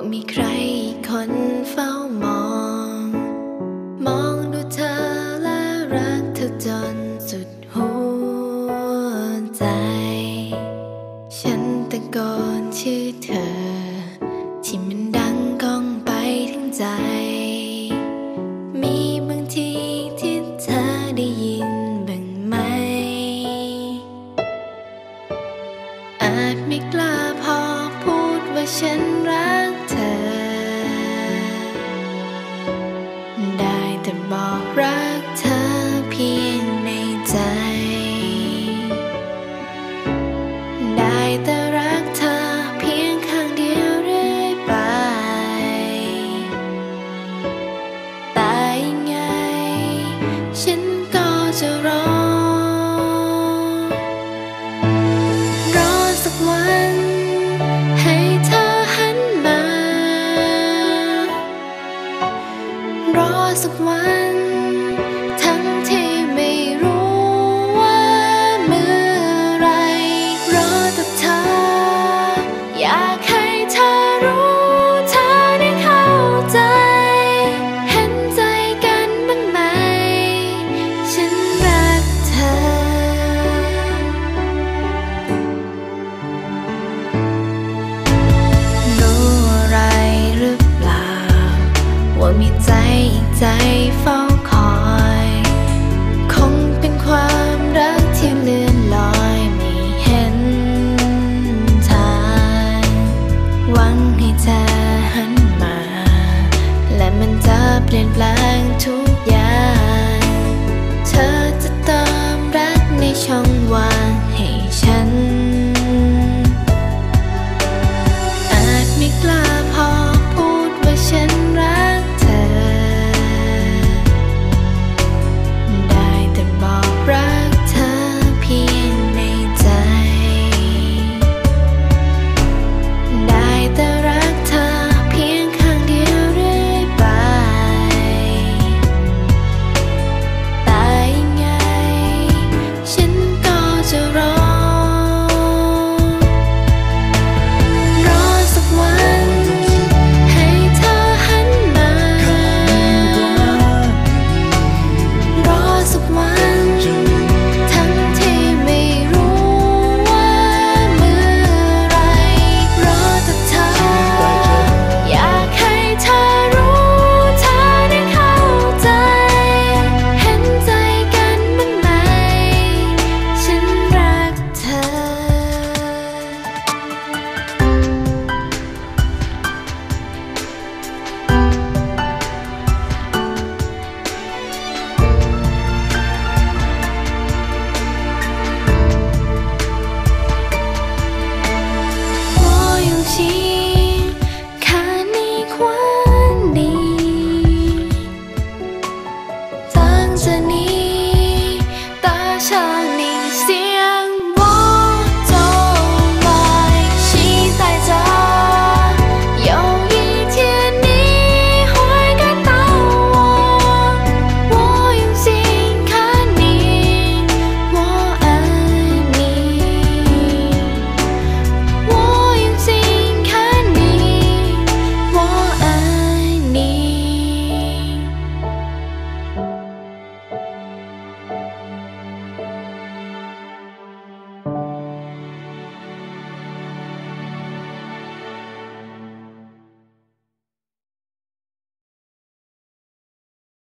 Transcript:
ว่ามีใครคนเฝ้ามอง มองดูเธอและรักเธอจนสุดหัวใจ ฉันตะโกนชื่อเธอ ที่มันดังก้องไปถึงใจ สักวัน 墙外